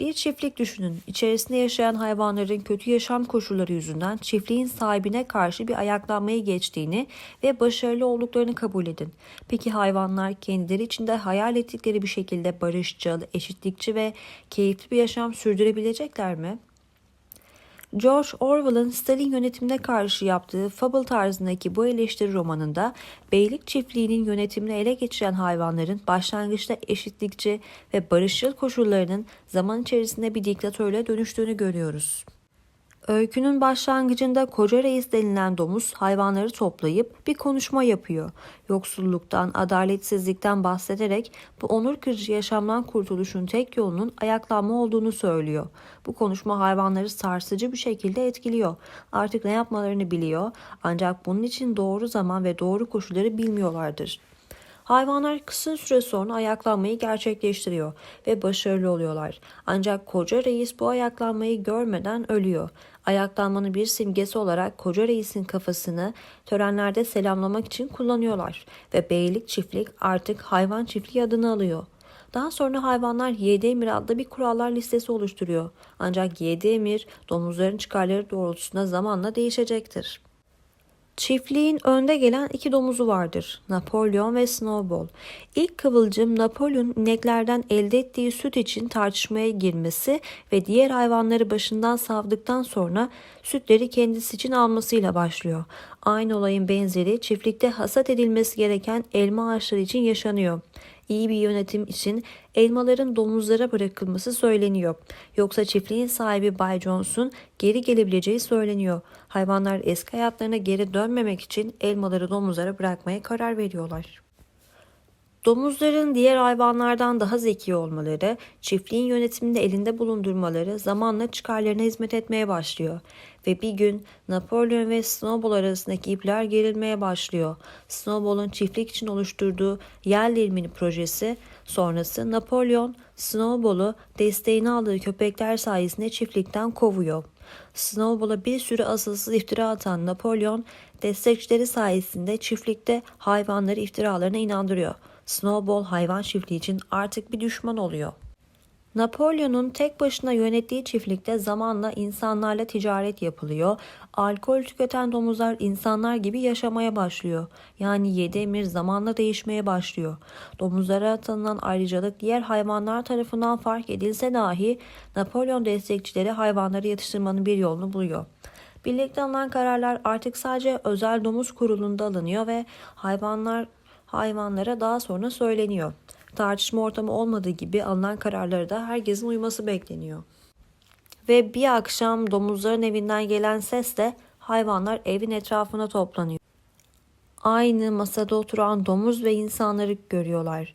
Bir çiftlik düşünün. İçerisinde yaşayan hayvanların kötü yaşam koşulları yüzünden çiftliğin sahibine karşı bir ayaklanmaya geçtiğini ve başarılı olduklarını kabul edin. Peki hayvanlar kendileri içinde hayal ettikleri bir şekilde barışçıl, eşitlikçi ve keyifli bir yaşam sürdürebilecekler mi? George Orwell'ın Stalin yönetimine karşı yaptığı Fable tarzındaki bu eleştiri romanında beylik çiftliğinin yönetimini ele geçiren hayvanların başlangıçta eşitlikçi ve barışçıl koşullarının zaman içerisinde bir diktatörle dönüştüğünü görüyoruz. Öykünün başlangıcında koca reis denilen domuz hayvanları toplayıp bir konuşma yapıyor. Yoksulluktan, adaletsizlikten bahsederek bu onur kırıcı yaşamdan kurtuluşun tek yolunun ayaklanma olduğunu söylüyor. Bu konuşma hayvanları sarsıcı bir şekilde etkiliyor. Artık ne yapmalarını biliyor ancak bunun için doğru zaman ve doğru koşulları bilmiyorlardır. Hayvanlar kısa süre sonra ayaklanmayı gerçekleştiriyor ve başarılı oluyorlar. Ancak koca reis bu ayaklanmayı görmeden ölüyor. Ayaklanmanın bir simgesi olarak koca reisin kafasını törenlerde selamlamak için kullanıyorlar ve beylik çiftlik artık hayvan çiftliği adını alıyor. Daha sonra hayvanlar 7 emir adlı bir kurallar listesi oluşturuyor. Ancak 7 emir domuzların çıkarları doğrultusunda zamanla değişecektir. Çiftliğin önde gelen iki domuzu vardır. Napolyon ve Snowball. İlk kıvılcım Napolyon ineklerden elde ettiği süt için tartışmaya girmesi ve diğer hayvanları başından savdıktan sonra sütleri kendisi için almasıyla başlıyor. Aynı olayın benzeri çiftlikte hasat edilmesi gereken elma ağaçları için yaşanıyor. İyi bir yönetim için elmaların domuzlara bırakılması söyleniyor. Yoksa çiftliğin sahibi Bay Jones'un geri gelebileceği söyleniyor. Hayvanlar eski hayatlarına geri dönmemek için elmaları domuzlara bırakmaya karar veriyorlar. Domuzların diğer hayvanlardan daha zeki olmaları, çiftliğin yönetiminde elinde bulundurmaları zamanla çıkarlarına hizmet etmeye başlıyor. Ve bir gün Napolyon ve Snowball arasındaki ipler gerilmeye başlıyor. Snowball'un çiftlik için oluşturduğu yer değirmeni projesi sonrası Napolyon Snowball'u desteğini aldığı köpekler sayesinde çiftlikten kovuyor. Snowball'a bir sürü asılsız iftira atan Napolyon destekçileri sayesinde çiftlikte hayvanları iftiralarına inandırıyor. Snowball hayvan çiftliği için artık bir düşman oluyor. Napolyon'un tek başına yönettiği çiftlikte zamanla insanlarla ticaret yapılıyor. Alkol tüketen domuzlar insanlar gibi yaşamaya başlıyor. Yani yedi emir zamanla değişmeye başlıyor. Domuzlara tanınan ayrıcalık diğer hayvanlar tarafından fark edilse dahi Napolyon destekçileri hayvanları yatıştırmanın bir yolunu buluyor. Birlikte alınan kararlar artık sadece özel domuz kurulunda alınıyor ve hayvanlar hayvanlara daha sonra söyleniyor. Tartışma ortamı olmadığı gibi alınan kararlara da herkesin uyması bekleniyor. Ve bir akşam domuzların evinden gelen sesle hayvanlar evin etrafına toplanıyor. Aynı masada oturan domuz ve insanları görüyorlar.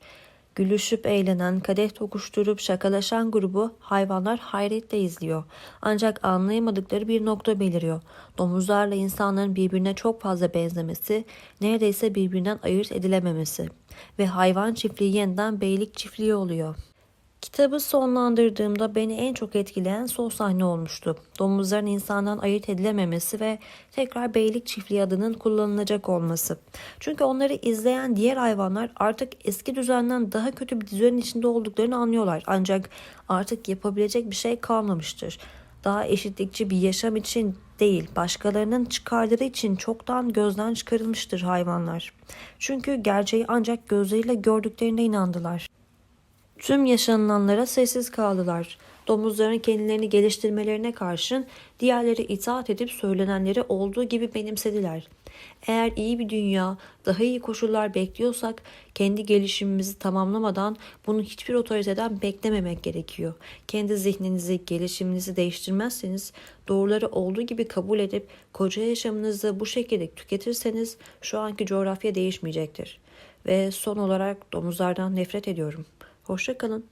Gülüşüp eğlenen, kadeh tokuşturup şakalaşan grubu hayvanlar hayretle izliyor. Ancak anlayamadıkları bir nokta beliriyor. Domuzlarla insanların birbirine çok fazla benzemesi, neredeyse birbirinden ayırt edilememesi ve hayvan çiftliği yeniden beylik çiftliği oluyor. Kitabı sonlandırdığımda beni en çok etkileyen son sahne olmuştu. Domuzların insandan ayırt edilememesi ve tekrar beylik çiftliği adının kullanılacak olması. Çünkü onları izleyen diğer hayvanlar artık eski düzenden daha kötü bir düzenin içinde olduklarını anlıyorlar. Ancak artık yapabilecek bir şey kalmamıştır. Daha eşitlikçi bir yaşam için değil, başkalarının çıkarları için çoktan gözden çıkarılmıştır hayvanlar. Çünkü gerçeği ancak gözleriyle gördüklerine inandılar. Tüm yaşanılanlara sessiz kaldılar. Domuzların kendilerini geliştirmelerine karşın diğerleri itaat edip söylenenleri olduğu gibi benimsediler. Eğer iyi bir dünya, daha iyi koşullar bekliyorsak kendi gelişimimizi tamamlamadan bunu hiçbir otoriteden beklememek gerekiyor. Kendi zihninizi, gelişiminizi değiştirmezseniz doğruları olduğu gibi kabul edip koca yaşamınızı bu şekilde tüketirseniz şu anki coğrafya değişmeyecektir. Ve son olarak domuzlardan nefret ediyorum. Hoşça kalın.